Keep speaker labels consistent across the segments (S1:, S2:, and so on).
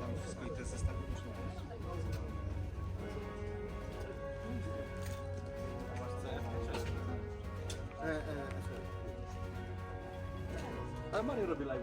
S1: Tam wszystko i te zestawy.
S2: A Mario robi live.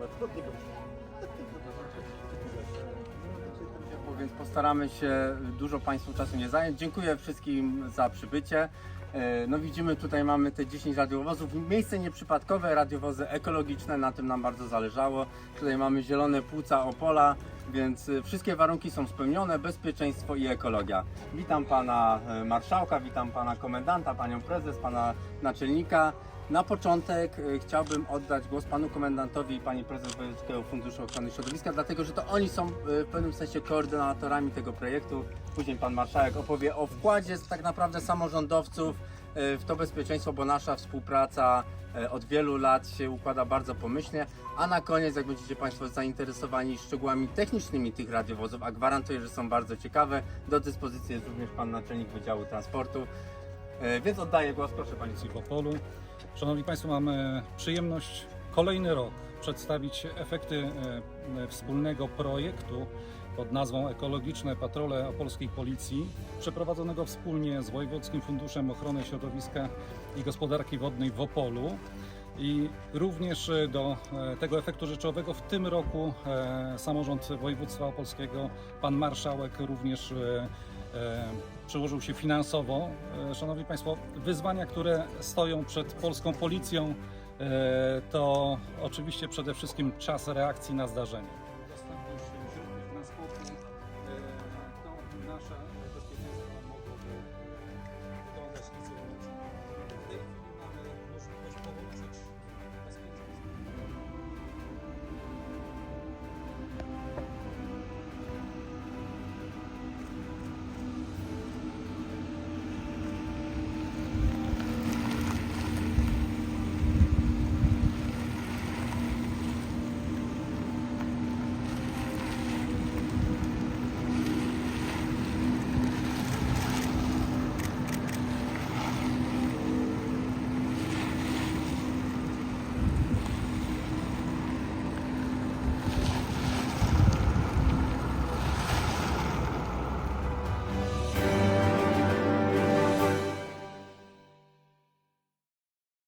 S3: Więc postaramy się dużo Państwu czasu nie zająć. Dziękuję wszystkim za przybycie. E, No widzimy tutaj mamy te 10 radiowozów. Miejsce nieprzypadkowe, radiowozy ekologiczne, na tym nam bardzo zależało. Tutaj mamy zielone płuca Opola, więc e, wszystkie warunki są spełnione, bezpieczeństwo i ekologia. Witam Pana e, Marszałka, witam Pana Komendanta, Panią Prezes, Pana Naczelnika. Na początek e, chciałbym oddać głos Panu Komendantowi i Pani Prezes Wojewódzkiego Funduszu Ochrony Środowiska, dlatego że to oni są e, w pewnym sensie koordynatorami tego projektu. Później Pan Marszałek opowie o wkładzie tak naprawdę samorządowców e, w to bezpieczeństwo, bo nasza współpraca od wielu lat się układa bardzo pomyślnie. A na koniec, jak będziecie Państwo zainteresowani szczegółami technicznymi tych radiowozów, a gwarantuję, że są bardzo ciekawe, do dyspozycji jest również Pan Naczelnik Wydziału Transportu. E, Więc oddaję głos, proszę Pani
S4: w Opolu. Szanowni Państwo, mamy przyjemność kolejny rok przedstawić efekty e, wspólnego projektu pod nazwą Ekologiczne Patrole Opolskiej Policji, przeprowadzonego wspólnie z Wojewódzkim Funduszem Ochrony Środowiska i Gospodarki Wodnej w Opolu. I również do e, tego efektu rzeczowego w tym roku samorząd województwa opolskiego, pan marszałek również E, przełożył się finansowo. E, szanowni Państwo, wyzwania, które stoją przed polską policją, e, to oczywiście przede wszystkim czas reakcji na zdarzenie. Dostępność transportu to nasza